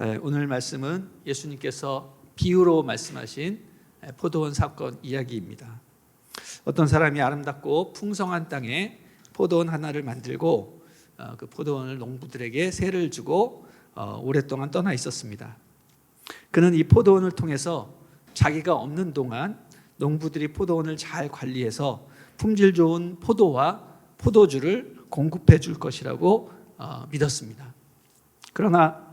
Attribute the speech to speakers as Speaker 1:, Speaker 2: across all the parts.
Speaker 1: 네, 오늘 말씀은 예수님께서 비유로 말씀하신 포도원 사건 이야기입니다. 어떤 사람이 아름답고 풍성한 땅에 포도원 하나를 만들고 어, 그 포도원을 농부들에게 세를 주고 어, 오랫동안 떠나 있었습니다. 그는 이 포도원을 통해서 자기가 없는 동안 농부들이 포도원을 잘 관리해서 품질 좋은 포도와 포도주를 공급해 줄 것이라고 어, 믿었습니다. 그러나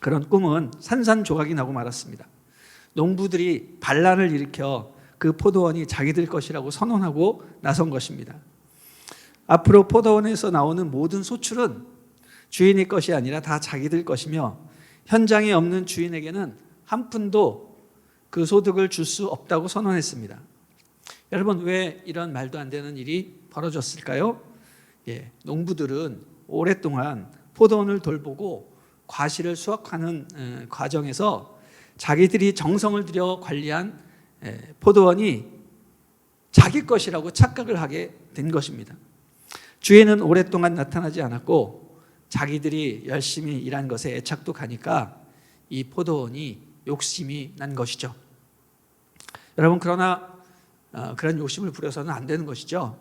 Speaker 1: 그런 꿈은 산산조각이 나고 말았습니다. 농부들이 반란을 일으켜 그 포도원이 자기들 것이라고 선언하고 나선 것입니다. 앞으로 포도원에서 나오는 모든 소출은 주인의 것이 아니라 다 자기들 것이며 현장에 없는 주인에게는 한 푼도 그 소득을 줄 수 없다고 선언했습니다. 여러분 왜 이런 말도 안 되는 일이 벌어졌을까요? 예, 농부들은 오랫동안 포도원을 돌보고 과실을 수확하는 에, 과정에서 자기들이 정성을 들여 관리한 에, 포도원이 자기 것이라고 착각을 하게 된 것입니다. 주인은 오랫동안 나타나지 않았고 자기들이 열심히 일한 것에 애착도 가니까 이 포도원이 욕심이 난 것이죠. 여러분 그러나 어, 그런 욕심을 부려서는 안 되는 것이죠.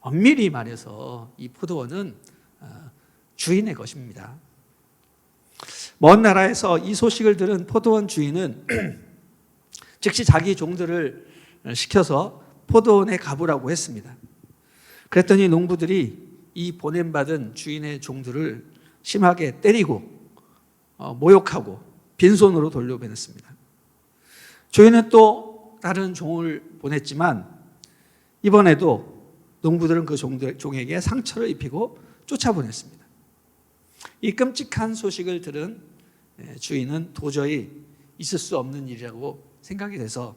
Speaker 1: 엄밀히 말해서 이 포도원은 어, 주인의 것입니다. 먼 나라에서 이 소식을 들은 포도원 주인은 즉시 자기 종들을 시켜서 포도원에 가보라고 했습니다. 그랬더니 농부들이 이 보냄받은 주인의 종들을 심하게 때리고 어, 모욕하고 빈손으로 돌려보냈습니다. 주인은 또 다른 종을 보냈지만 이번에도 농부들은 그 종들, 종에게 상처를 입히고 쫓아보냈습니다. 이 끔찍한 소식을 들은 예, 주인은 도저히 있을 수 없는 일이라고 생각이 돼서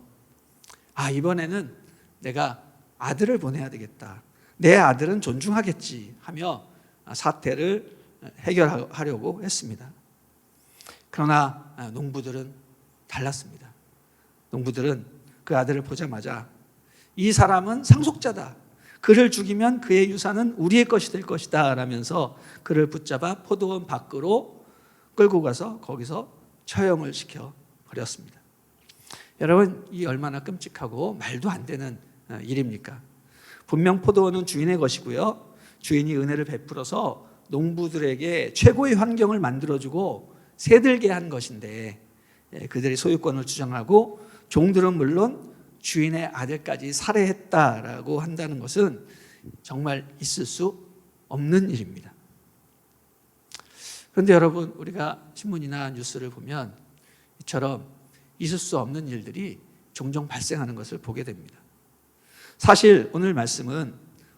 Speaker 1: 아 이번에는 내가 아들을 보내야 되겠다. 내 아들은 존중하겠지 하며 사태를 해결하려고 했습니다. 그러나 농부들은 달랐습니다. 농부들은 그 아들을 보자마자 이 사람은 상속자다. 그를 죽이면 그의 유산은 우리의 것이 될 것이다. 라면서 그를 붙잡아 포도원 밖으로 끌고 가서 거기서 처형을 시켜 버렸습니다. 여러분, 이 얼마나 끔찍하고 말도 안 되는 어, 일입니까? 분명 포도원은 주인의 것이고요. 주인이 은혜를 베풀어서 농부들에게 최고의 환경을 만들어주고 새들게 한 것인데 예, 그들이 소유권을 주장하고 종들은 물론 주인의 아들까지 살해했다라고 한다는 것은 정말 있을 수 없는 일입니다. 그런데 여러분 우리가 신문이나 뉴스를 보면 이처럼 있을 수 없는 일들이 종종 발생하는 것을 보게 됩니다. 사실 오늘 말씀은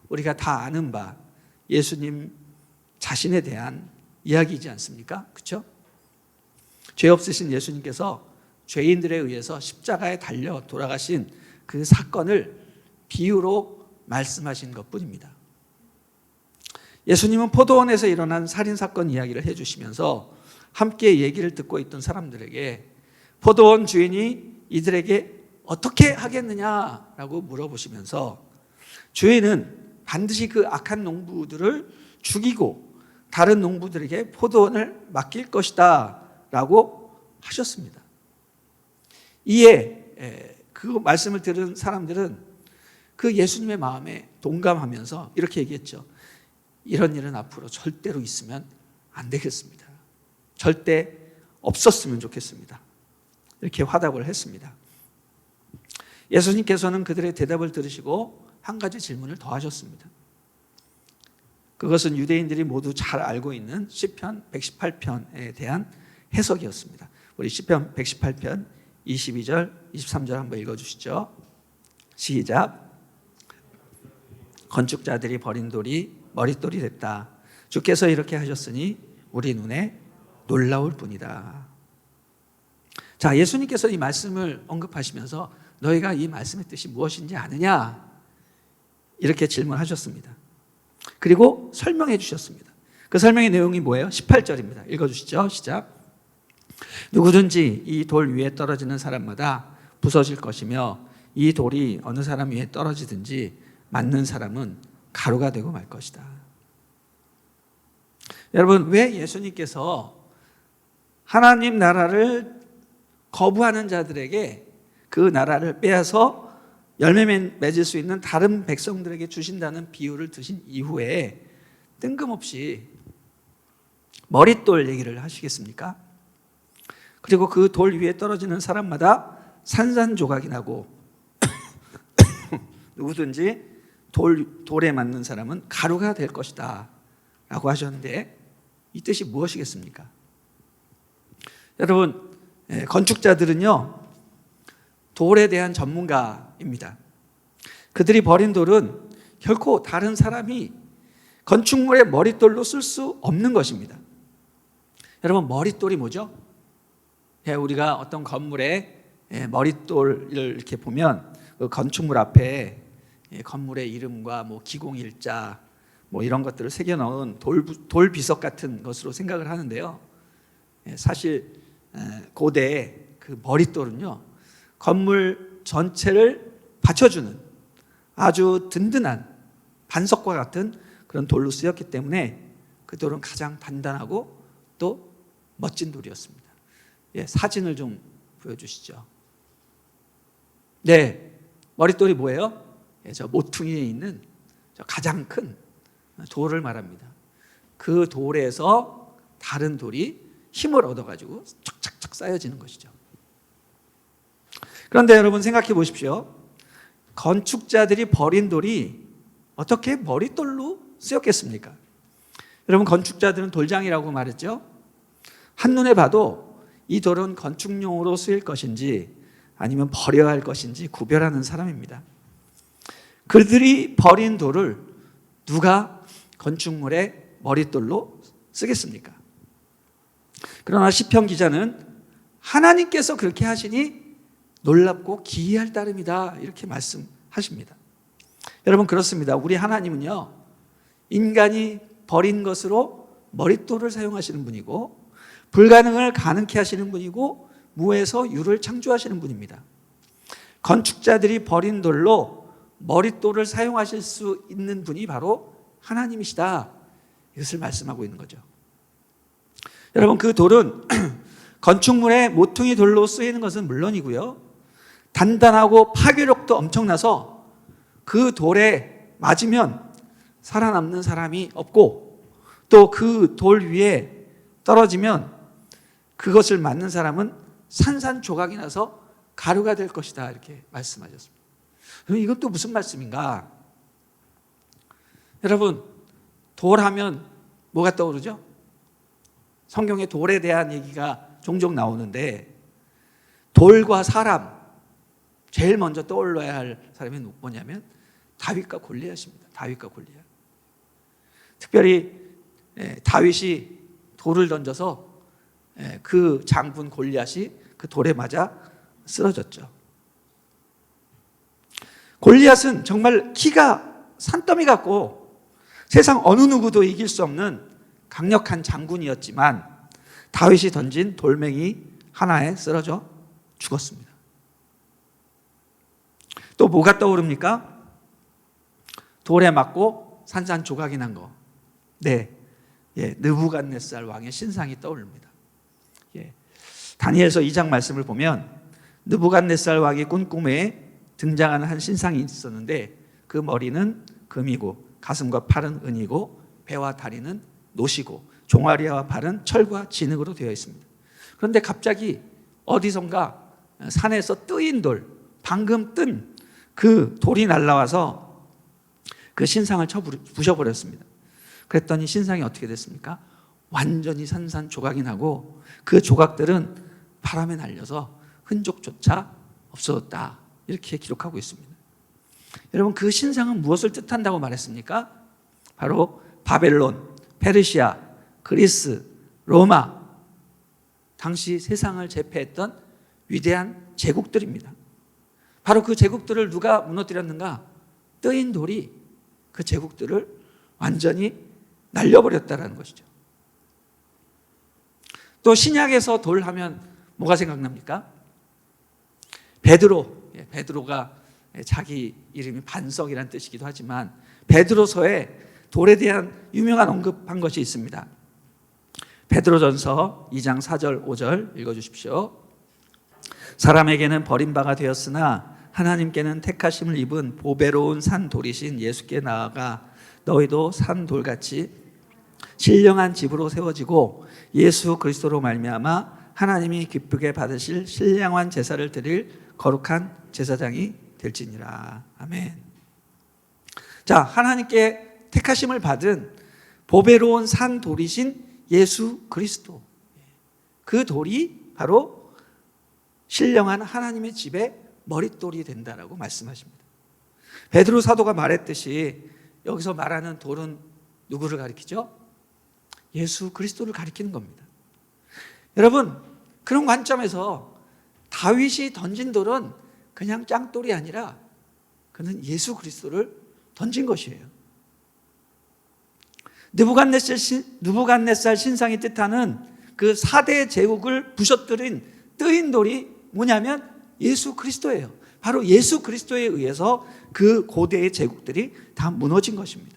Speaker 1: 우리가 다 아는 바 예수님 자신에 대한 이야기이지 않습니까? 그렇죠? 죄 없으신 예수님께서 죄인들에 의해서 십자가에 달려 돌아가신 그 사건을 비유로 말씀하신 것 뿐입니다. 예수님은 포도원에서 일어난 살인 사건 이야기를 해주시면서 함께 얘기를 듣고 있던 사람들에게 포도원 주인이 이들에게 어떻게 하겠느냐라고 물어보시면서 주인은 반드시 그 악한 농부들을 죽이고 다른 농부들에게 포도원을 맡길 것이다 라고 하셨습니다. 이에 그 말씀을 들은 사람들은 그 예수님의 마음에 동감하면서 이렇게 얘기했죠. 이런 일은 앞으로 절대로 있으면 안 되겠습니다. 절대 없었으면 좋겠습니다. 이렇게 화답을 했습니다. 예수님께서는 그들의 대답을 들으시고 한 가지 질문을 더 하셨습니다. 그것은 유대인들이 모두 잘 알고 있는 시편 118편에 대한 해석이었습니다. 우리 시편 118편 22절, 23절 한번 읽어 주시죠. 시작. 건축자들이 버린 돌이 머릿돌이 됐다. 주께서 이렇게 하셨으니 우리 눈에 놀라울 뿐이다. 자, 예수님께서 이 말씀을 언급하시면서 너희가 이 말씀의 뜻이 무엇인지 아느냐? 이렇게 질문하셨습니다. 그리고 설명해 주셨습니다. 그 설명의 내용이 뭐예요? 18절입니다. 읽어 주시죠. 시작. 누구든지 이 돌 위에 떨어지는 사람마다 부서질 것이며 이 돌이 어느 사람 위에 떨어지든지 맞는 사람은 가루가 되고 말 것이다. 여러분 왜 예수님께서 하나님 나라를 거부하는 자들에게 그 나라를 빼앗아 열매 맺을 수 있는 다른 백성들에게 주신다는 비유를 드신 이후에 뜬금없이 머릿돌 얘기를 하시겠습니까? 그리고 그 돌 위에 떨어지는 사람마다 산산조각이 나고 누구든지 돌, 돌에 맞는 사람은 가루가 될 것이다 라고 하셨는데 이 뜻이 무엇이겠습니까? 여러분 예, 건축자들은요 돌에 대한 전문가입니다. 그들이 버린 돌은 결코 다른 사람이 건축물의 머릿돌로 쓸 수 없는 것입니다. 여러분 머릿돌이 뭐죠? 예, 우리가 어떤 건물에 예, 머릿돌을 이렇게 보면 그 건축물 앞에 예, 건물의 이름과 뭐 기공 일자 뭐 이런 것들을 새겨 넣은 돌, 돌 비석 같은 것으로 생각을 하는데요. 예, 사실 에, 고대 그 머릿돌은요 건물 전체를 받쳐주는 아주 든든한 반석과 같은 그런 돌로 쓰였기 때문에 그 돌은 가장 단단하고 또 멋진 돌이었습니다. 예, 사진을 좀 보여주시죠. 네, 머릿돌이 뭐예요? 예, 저 모퉁이에 있는 저 가장 큰 돌을 말합니다. 그 돌에서 다른 돌이 힘을 얻어가지고 쫙쫙쫙 쌓여지는 것이죠. 그런데 여러분 생각해 보십시오. 건축자들이 버린 돌이 어떻게 머릿돌로 쓰였겠습니까? 여러분 건축자들은 돌장이라고 말했죠. 한눈에 봐도 이 돌은 건축용으로 쓰일 것인지 아니면 버려야 할 것인지 구별하는 사람입니다. 그들이 버린 돌을 누가 건축물의 머릿돌로 쓰겠습니까? 그러나 시편 기자는 하나님께서 그렇게 하시니 놀랍고 기이할 따름이다 이렇게 말씀하십니다. 여러분 그렇습니다. 우리 하나님은요 인간이 버린 것으로 머릿돌을 사용하시는 분이고 불가능을 가능케 하시는 분이고 무에서 유를 창조하시는 분입니다. 건축자들이 버린 돌로 머릿돌을 사용하실 수 있는 분이 바로 하나님이시다. 이것을 말씀하고 있는 거죠. 여러분 그 돌은 건축물의 모퉁이 돌로 쓰이는 것은 물론이고요. 단단하고 파괴력도 엄청나서 그 돌에 맞으면 살아남는 사람이 없고 또 그 돌 위에 떨어지면 그것을 맞는 사람은 산산조각이 나서 가루가 될 것이다 이렇게 말씀하셨습니다. 이건 또 무슨 말씀인가? 여러분 돌하면 뭐가 떠오르죠? 성경에 돌에 대한 얘기가 종종 나오는데 돌과 사람 제일 먼저 떠올라야 할 사람이 뭐냐면 다윗과 골리앗입니다. 다윗과 골리앗. 특별히 예, 다윗이 돌을 던져서 예, 그 장군 골리앗이 그 돌에 맞아 쓰러졌죠. 골리앗은 정말 키가 산더미 같고 세상 어느 누구도 이길 수 없는 강력한 장군이었지만 다윗이 던진 돌멩이 하나에 쓰러져 죽었습니다. 또 뭐가 떠오릅니까? 돌에 맞고 산산조각이 난 거. 네. 예, 느부갓네살 왕의 신상이 떠오릅니다. 예. 다니엘서 2장 말씀을 보면 느부갓네살 왕이 꾼 꿈에 등장하는 한 신상이 있었는데 그 머리는 금이고 가슴과 팔은 은이고 배와 다리는 노시고 종아리와 발은 철과 진흙으로 되어 있습니다. 그런데 갑자기 어디선가 산에서 뜨인 돌, 방금 뜬 그 돌이 날라와서 그 신상을 쳐 부셔버렸습니다. 그랬더니 신상이 어떻게 됐습니까? 완전히 산산조각이 나고 그 조각들은 바람에 날려서 흔적조차 없어졌다. 이렇게 기록하고 있습니다. 여러분 그 신상은 무엇을 뜻한다고 말했습니까? 바로 바벨론, 페르시아, 그리스, 로마 당시 세상을 제패했던 위대한 제국들입니다. 바로 그 제국들을 누가 무너뜨렸는가? 뜨인 돌이 그 제국들을 완전히 날려버렸다는 것이죠. 또 신약에서 돌 하면 뭐가 생각납니까? 베드로, 예, 베드로가 자기 이름이 반석이라는 뜻이기도 하지만 베드로서에 돌에 대한 유명한 언급한 것이 있습니다. 베드로전서 2장 4절 5절 읽어 주십시오. 사람에게는 버림바가 되었으나 하나님께는 택하심을 입은 보배로운 산 돌이신 예수께 나아가 너희도 산 돌같이 신령한 집으로 세워지고 예수 그리스도로 말미암아 하나님이 기쁘게 받으실 신령한 제사를 드릴 거룩한 제사장이 될지니라. 아멘. 자, 하나님께 택하심을 받은 보배로운 산 돌이신 예수 그리스도. 그 돌이 바로 신령한 하나님의 집의 머릿돌이 된다라고 말씀하십니다. 베드로 사도가 말했듯이 여기서 말하는 돌은 누구를 가리키죠? 예수 그리스도를 가리키는 겁니다. 여러분, 그런 관점에서 다윗이 던진 돌은 그냥 짱돌이 아니라 그는 예수 그리스도를 던진 것이에요. 느부갓네살, 신, 느부갓네살 신상이 뜻하는 그 4대 제국을 부셔뜨린 뜨인 돌이 뭐냐면 예수 그리스도예요. 바로 예수 그리스도에 의해서 그 고대의 제국들이 다 무너진 것입니다.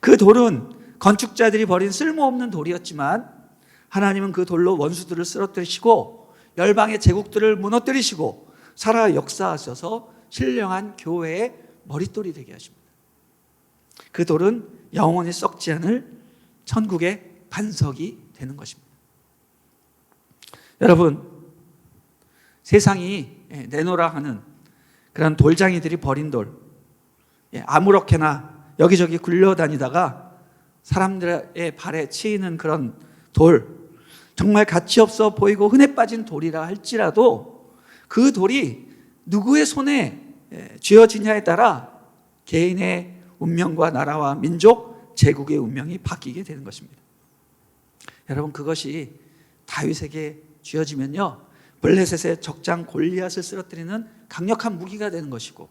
Speaker 1: 그 돌은 건축자들이 버린 쓸모없는 돌이었지만 하나님은 그 돌로 원수들을 쓰러뜨리시고 열방의 제국들을 무너뜨리시고 살아 역사하셔서 신령한 교회의 머릿돌이 되게 하십니다. 그 돌은 영원히 썩지 않을 천국의 반석이 되는 것입니다. 여러분, 세상이 예, 내놓으라 하는 그런 돌장이들이 버린 돌, 예, 아무렇게나 여기저기 굴려다니다가 사람들의 발에 치이는 그런 돌, 정말 가치 없어 보이고 흔해 빠진 돌이라 할지라도 그 돌이 누구의 손에 예, 쥐어지냐에 따라 개인의 운명과 나라와 민족, 제국의 운명이 바뀌게 되는 것입니다. 여러분 그것이 다윗에게 쥐어지면요 블레셋의 적장 골리앗을 쓰러뜨리는 강력한 무기가 되는 것이고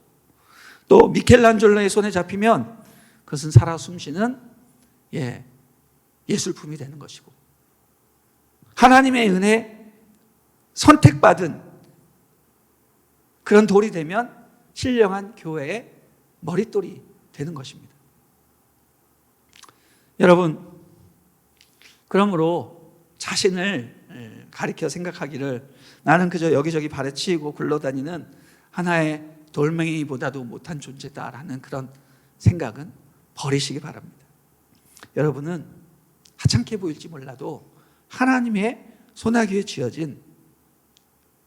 Speaker 1: 또 미켈란젤로의 손에 잡히면 그것은 살아 숨쉬는 예, 예술품이 되는 것이고 하나님의 은혜 선택받은 그런 돌이 되면 신령한 교회의 머릿돌이 되는 것입니다. 여러분, 그러므로 자신을 예, 가리켜 생각하기를 나는 그저 여기저기 치이고 굴러다니는 하나의 돌멩이보다도 못한 존재다라는 그런 생각은 버리시기 바랍니다. 여러분은 하찮게 보일지 몰라도 하나님의 소나기에 쥐어진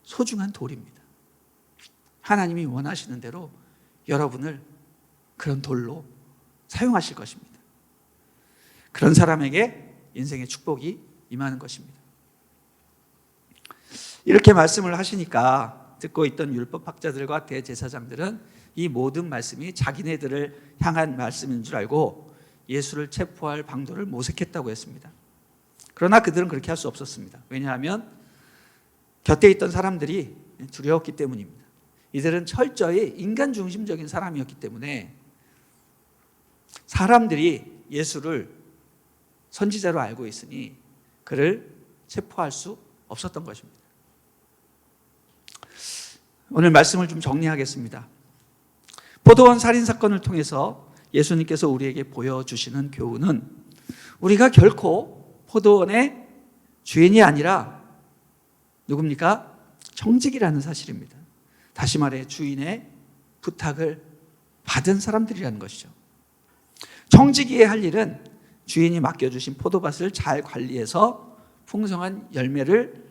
Speaker 1: 소중한 돌입니다. 하나님이 원하시는 대로 여러분을 그런 돌로 사용하실 것입니다. 그런 사람에게 인생의 축복이 임하는 것입니다. 이렇게 말씀을 하시니까 듣고 있던 율법학자들과 대제사장들은 이 모든 말씀이 자기네들을 향한 말씀인 줄 알고 예수를 체포할 방도를 모색했다고 했습니다. 그러나 그들은 그렇게 할 수 없었습니다. 왜냐하면 곁에 있던 사람들이 두려웠기 때문입니다. 이들은 철저히 인간 중심적인 사람이었기 때문에 사람들이 예수를 선지자로 알고 있으니 그를 체포할 수 없었던 것입니다. 오늘 말씀을 좀 정리하겠습니다. 포도원 살인 사건을 통해서 예수님께서 우리에게 보여주시는 교훈은 우리가 결코 포도원의 주인이 아니라 누굽니까? 청직이라는 사실입니다. 다시 말해 주인의 부탁을 받은 사람들이라는 것이죠. 청지기의 할 일은 주인이 맡겨주신 포도밭을 잘 관리해서 풍성한 열매를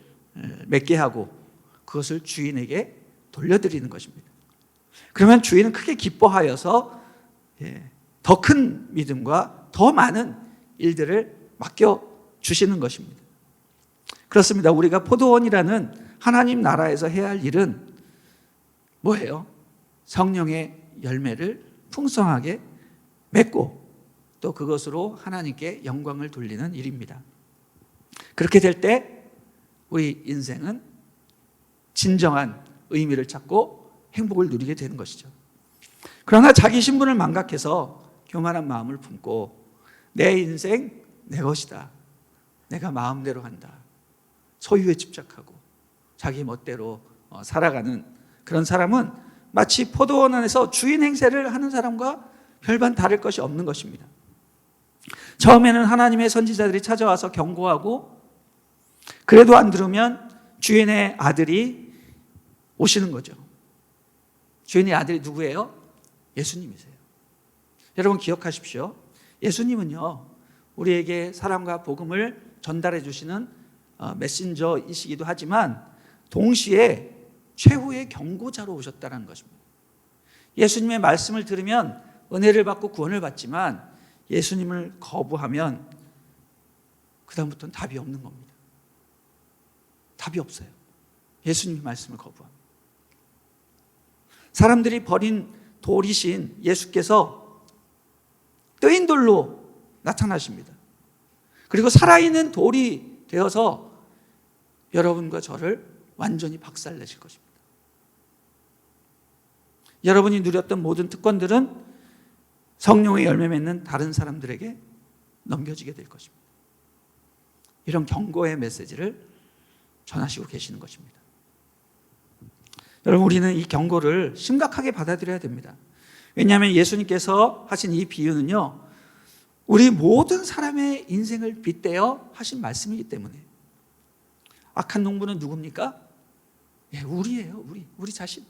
Speaker 1: 맺게 하고 그것을 주인에게 돌려드리는 것입니다. 그러면 주인은 크게 기뻐하여서 예, 더 큰 믿음과 더 많은 일들을 맡겨 주시는 것입니다. 그렇습니다. 우리가 포도원이라는 하나님 나라에서 해야 할 일은 뭐예요? 성령의 열매를 풍성하게 맺고 또 그것으로 하나님께 영광을 돌리는 일입니다. 그렇게 될 때 우리 인생은 진정한 의미를 찾고 행복을 누리게 되는 것이죠. 그러나 자기 신분을 망각해서 교만한 마음을 품고 내 인생 내 것이다. 내가 마음대로 한다. 소유에 집착하고 자기 멋대로 어, 살아가는 그런 사람은 마치 포도원 안에서 주인 행세를 하는 사람과 별반 다를 것이 없는 것입니다. 처음에는 하나님의 선지자들이 찾아와서 경고하고 그래도 안 들으면 주인의 아들이 오시는 거죠. 주인의 아들이 누구예요? 예수님이세요. 여러분 기억하십시오. 예수님은요, 우리에게 사랑과 복음을 전달해 주시는 어, 메신저이시기도 하지만 동시에 최후의 경고자로 오셨다는 것입니다. 예수님의 말씀을 들으면 은혜를 받고 구원을 받지만 예수님을 거부하면 그다음부터는 답이 없는 겁니다. 답이 없어요. 예수님의 말씀을 거부합니다. 사람들이 버린 돌이신 예수께서 뜨인 돌로 나타나십니다. 그리고 살아있는 돌이 되어서 여러분과 저를 완전히 박살내실 것입니다. 여러분이 누렸던 모든 특권들은 성령의 열매 맺는 다른 사람들에게 넘겨지게 될 것입니다. 이런 경고의 메시지를 전하시고 계시는 것입니다. 여러분, 우리는 이 경고를 심각하게 받아들여야 됩니다. 왜냐하면 예수님께서 하신 이 비유는요, 우리 모든 사람의 인생을 빗대어 하신 말씀이기 때문에. 악한 농부는 누굽니까? 예, 우리예요, 우리. 우리 자신.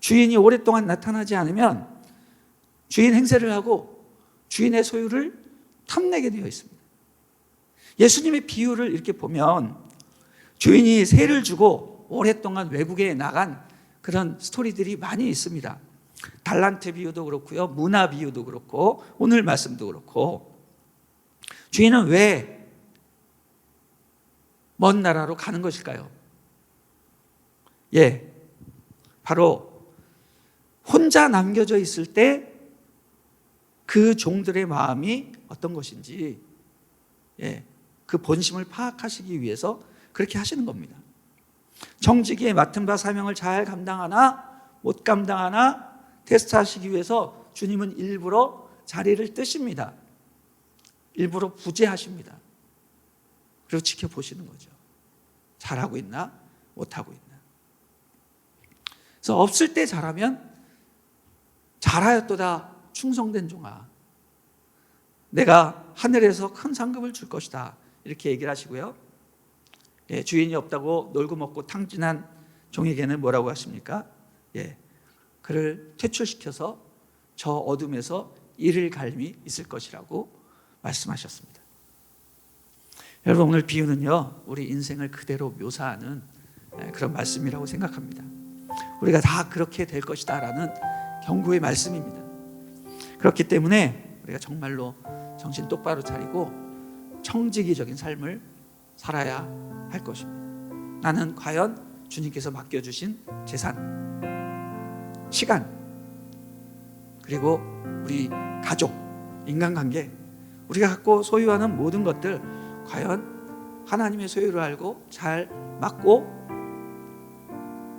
Speaker 1: 주인이 오랫동안 나타나지 않으면 주인 행세를 하고 주인의 소유를 탐내게 되어 있습니다. 예수님의 비유를 이렇게 보면 주인이 세를 주고 오랫동안 외국에 나간 그런 스토리들이 많이 있습니다. 달란트 비유도 그렇고요. 문화 비유도 그렇고 오늘 말씀도 그렇고 주인은 왜 먼 나라로 가는 것일까요? 예. 바로 혼자 남겨져 있을 때 그 종들의 마음이 어떤 것인지 예. 그 본심을 파악하시기 위해서 그렇게 하시는 겁니다. 정직에 맡은 바 사명을 잘 감당하나 못 감당하나 테스트하시기 위해서 주님은 일부러 자리를 뜨십니다. 일부러 부재하십니다. 그리고 지켜보시는 거죠. 잘하고 있나 못하고 있나. 그래서 없을 때 잘하면 잘하였도다 충성된 종아. 내가 하늘에서 큰 상급을 줄 것이다. 이렇게 얘기를 하시고요. 예, 주인이 없다고 놀고 먹고 탕진한 종에게는 뭐라고 하십니까? 예, 그를 퇴출시켜서 저 어둠에서 이를 갈미 있을 것이라고 말씀하셨습니다. 여러분 오늘 비유는요 우리 인생을 그대로 묘사하는 예, 그런 말씀이라고 생각합니다. 우리가 다 그렇게 될 것이다라는 경고의 말씀입니다. 그렇기 때문에 우리가 정말로 정신 똑바로 차리고 청지기적인 삶을 살아야 할 것입니다. 나는 과연 주님께서 맡겨주신 재산, 시간, 그리고 우리 가족, 인간관계, 우리가 갖고 소유하는 모든 것들 과연 하나님의 소유를 알고 잘 맡고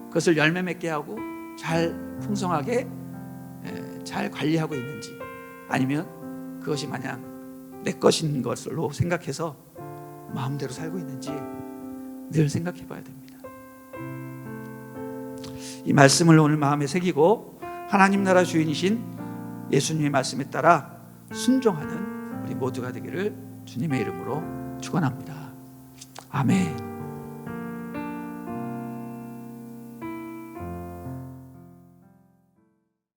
Speaker 1: 그것을 열매 맺게 하고 잘 풍성하게 잘 관리하고 있는지 아니면 그것이 마냥 내 것인 것으로 생각해서 마음대로 살고 있는지 늘 생각해 봐야 됩니다. 이 말씀을 오늘 마음에 새기고 하나님 나라 주인이신 예수님의 말씀에 따라 순종하는 우리 모두가 되기를 주님의 이름으로 축원합니다. 아멘.